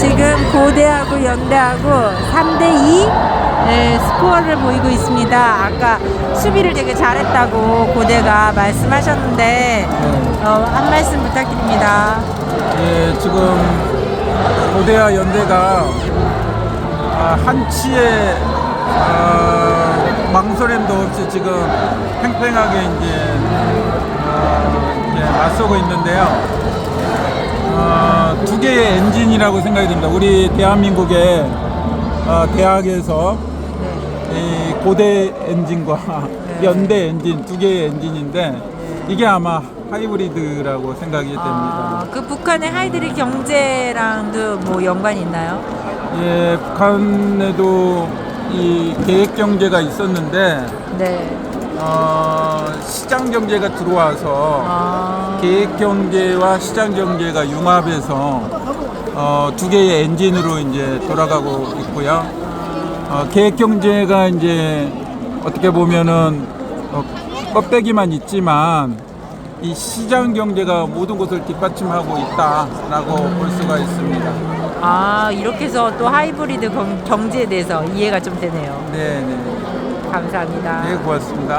지금 고대하고 연대하고 3대2 네, 스코어를 보이고 있습니다. 아까 수비를 되게 잘했다고 고대가 말씀하셨는데 어, 한 말씀 부탁드립니다. 예, 지금 고대와 연대가 아, 한치의 아, 망설임도 없이 지금 팽팽하게 이제, 어, 이제 맞서고 있는데요. 어, 두 개의 엔진이라고 생각이 듭니다. 우리 대한민국의 어, 대학에서 이 고대 엔진과 네. 연대 엔진 두 개의 엔진인데 이게 아마 하이브리드라고 생각이 됩니다. 아, 그 북한의 하이드리 경제랑도 뭐 연관이 있나요? 예, 북한에도 이 계획 경제가 있었는데 네. 어, 시장 경제가 들어와서 아, 계획 경제와 시장 경제가 융합해서 어, 두 개의 엔진으로 이제 돌아가고 있고요. 어, 계획 경제가 이제 어떻게 보면은 어, 껍데기만 있지만 이 시장 경제가 모든 것을 뒷받침하고 있다라고 볼 수가 있습니다. 아 이렇게 해서 또 하이브리드 경- 경제에 대해서 이해가 좀 되네요. 네, 네. 감사합니다. 네, 고맙습니다.